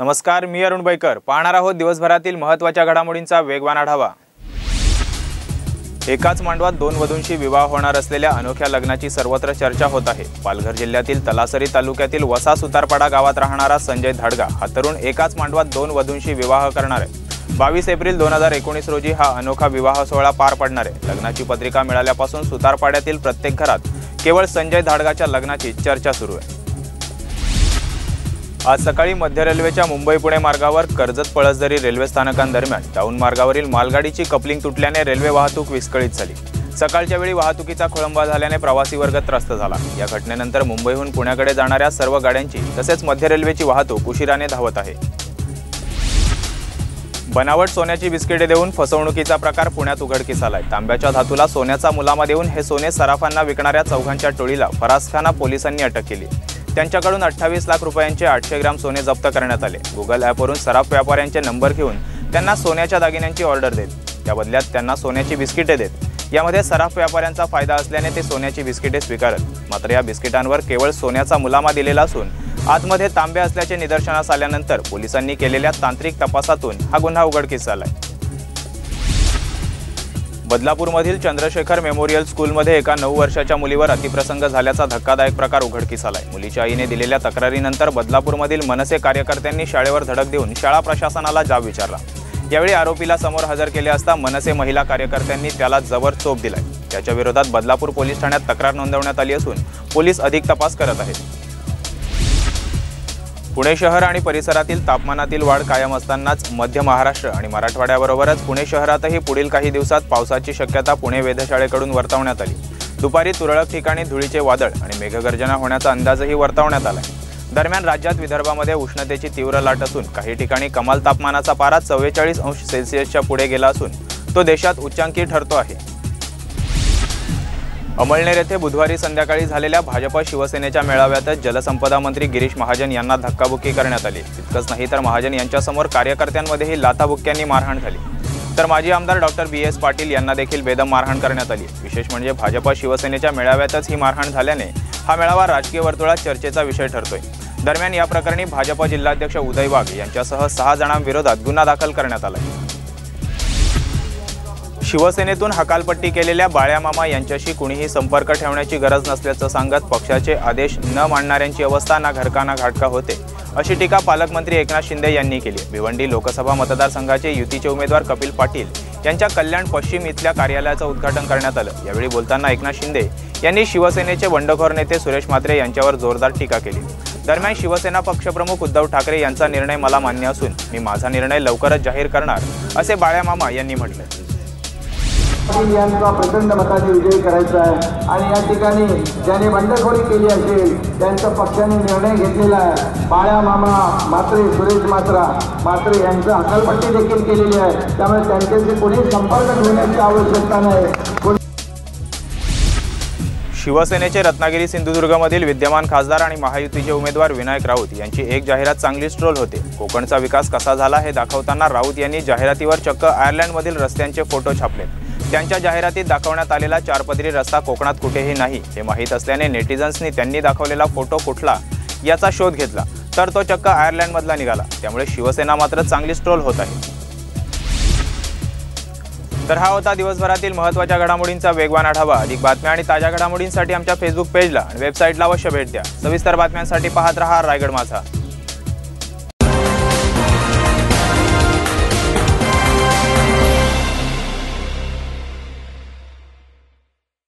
नमस्कार मी अरुण बैकर. पाहणार आहोत दिवसभरातील महत्त्वाच्या घडामोडींचा वेगवान आढावा. एकाच मांडवात दोन वधूंशी विवाह होणार असलेल्या अनोख्या लग्नाची सर्वत्र चर्चा होत आहे. पालघर जिल्ह्यातील तलासरी तालुक्यातील वसा सुतारपाडा गावात राहणारा संजय धाडगा हा तरुण एकाच मांडवात दोन वधूंशी विवाह करणार आहे. बावीस एप्रिल दोन हजार एकोणीस रोजी हा अनोखा विवाह सोहळा पार पडणार आहे. लग्नाची पत्रिका मिळाल्यापासून सुतारपाड्यातील प्रत्येक घरात केवळ संजय धाडगाच्या लग्नाची चर्चा सुरू आहे. आज सकाळी मध्य रेल्वेच्या मुंबई पुणे मार्गावर कर्जत पळसदरी रेल्वे स्थानकांदरम्यान टाऊन मार्गावरील मालगाडीची कपलिंग तुटल्याने रेल्वे वाहतूक विस्कळीत झाली. सकाळच्या वेळी वाहतुकीचा खोळंबा झाल्याने प्रवासी वर्ग त्रस्त झाला. या घटनेनंतर मुंबईहून पुण्याकडे जाणाऱ्या सर्व गाड्यांची तसेच मध्य रेल्वेची वाहतूक उशिराने धावत आहे. बनावट सोन्याची बिस्किटे देऊन फसवणुकीचा प्रकार पुण्यात उघडकीस आलाय. तांब्याच्या धातूला सोन्याचा मुलामा देऊन हे सोने सराफांना विकणाऱ्या चौघांच्या टोळीला फरासखाना पोलिसांनी अटक केली. त्यांच्याकडून अठ्ठावीस लाख रुपयांचे आठशे ग्राम सोने जप्त करण्यात आले. गुगल ॲपवरून सराफ व्यापाऱ्यांचे नंबर घेऊन त्यांना सोन्याच्या दागिन्यांची ऑर्डर देत. त्या बदल्यात त्यांना सोन्याची बिस्किटे देत. यामध्ये सराफ व्यापाऱ्यांचा फायदा असल्याने ते सोन्याची बिस्किटे स्वीकारत. मात्र या बिस्किटांवर केवळ सोन्याचा मुलामा दिलेला असून आतमध्ये तांबे असल्याचे निदर्शनास आल्यानंतर पोलिसांनी केलेल्या तांत्रिक तपासातून हा गुन्हा उघडकीस आलाय. बदलापूरमधील चंद्रशेखर मेमोरियल स्कूलमध्ये एका नऊ वर्षाच्या मुलीवर अतिप्रसंग झाल्याचा धक्कादायक प्रकार उघडकीस आलाय. मुलीच्या आईने दिलेल्या तक्रारीनंतर बदलापूरमधील मनसे कार्यकर्त्यांनी शाळेवर धडक देऊन शाळा प्रशासनाला जाब विचारला. यावेळी आरोपीला समोर हजर केले असता मनसे महिला कार्यकर्त्यांनी त्याला जबर चोप दिलाय. त्याच्या विरोधात बदलापूर पोलीस ठाण्यात तक्रार नोंदवण्यात आली असून पोलीस अधिक तपास करत आहेत. पुणे शहर आणि परिसरातील तापमानातील वाढ कायम असतानाच मध्य महाराष्ट्र आणि मराठवाड्याबरोबरच पुणे शहरातही पुढील काही दिवसात पावसाची शक्यता पुणे वेधशाळेकडून वर्तवण्यात आली. दुपारी तुरळक ठिकाणी धुळीचे वादळ आणि मेघगर्जना होण्याचा अंदाजही वर्तवण्यात आला दरम्यान राज्यात विदर्भामध्ये उष्णतेची तीव्र लाट असून काही ठिकाणी कमाल तापमानाचा पारा चव्वेचाळीस अंश सेल्सिअसच्या पुढे गेला असून तो देशात उच्चांकी ठरतो आहे. अमळनेर येथे बुधवारी संध्याकाळी झालेल्या भाजपा शिवसेनेच्या मेळाव्यातच जलसंपदा मंत्री गिरीश महाजन यांना धक्काबुक्की करण्यात आली. इतकंच नाही तर महाजन यांच्यासमोर कार्यकर्त्यांमध्येही लाथाबुक्क्यांनी मारहाण झाली. तर माजी आमदार डॉक्टर बी. एस. पाटील यांना देखील बेदम मारहाण करण्यात आली. विशेष म्हणजे भाजपा शिवसेनेच्या मेळाव्यातच ही मारहाण झाल्याने हा मेळावा राजकीय वर्तुळात चर्चेचा विषय ठरतोय. दरम्यान या प्रकरणी भाजपा जिल्हाध्यक्ष उदय वाघ यांच्यासह सहा जणांविरोधात गुन्हा दाखल करण्यात आला. शिवसेनेतून हकालपट्टी केलेल्या बाळ्यामामा यांच्याशी कुणीही संपर्क ठेवण्याची गरज नसल्याचं सांगत पक्षाचे आदेश न मांडणाऱ्यांची अवस्था ना घरकाना घाटका होते अशी टीका पालकमंत्री एकनाथ शिंदे यांनी केली. भिवंडी लोकसभा मतदारसंघाचे युतीचे उमेदवार कपिल पाटील यांच्या कल्याण पश्चिम इथल्या कार्यालयाचं उद्घाटन करण्यात आलं. यावेळी बोलताना एकनाथ शिंदे यांनी शिवसेनेचे बंडखोर नेते सुरेश म्हात्रे यांच्यावर जोरदार टीका केली. दरम्यान शिवसेना पक्षप्रमुख उद्धव ठाकरे यांचा निर्णय मला मान्य असून मी माझा निर्णय लवकरच जाहीर करणार असे बाळ्यामामा यांनी म्हटलं. पाटील यांचा प्रचंड मताने विजयी करायचा आहे. आणि या ठिकाणी ज्याने बंडखोरी केली असेल त्यांचा पक्षाने निर्णय घेतलेला आहे. बाळ्या मामा मात्रे सुरेश मात्रा मात्रे यांचं अकलपट्टी देखील केलेली आहे. त्यामुळे त्यांच्याशी कोणी संपर्क ठेवण्याची आवश्यकता नाही. शिवसेनेचे रत्नागिरी सिंधुदुर्गमधील विद्यमान खासदार आणि महायुतीचे उमेदवार विनायक राऊत यांची एक जाहिरात चांगलीच ट्रोल होते. कोकणचा विकास कसा झाला हे दाखवताना राऊत यांनी जाहिरातीवर चक्क आयर्लंडमधील रस्त्यांचे फोटो छापले त्यांच्या जाहिरातीत दाखवण्यात आलेला चारपदरी रस्ता कोकणात कुठेही नाही हे माहीत असल्याने नेटिझन्सनी त्यांनी दाखवलेला फोटो कुठला याचा शोध घेतला. तर तो चक्क आयर्लंडमधला निघाला. त्यामुळे शिवसेना मात्र चांगलीच ट्रोल होत आहे. तर हा होता दिवसभरातील महत्त्वाच्या घडामोडींचा वेगवान आढावा. अधिक बातम्या आणि ताज्या घडामोडींसाठी आमच्या फेसबुक पेजला आणि वेबसाईटला अवश्य भेट द्या. सविस्तर बातम्यांसाठी पाहत रहा रायगड माझा.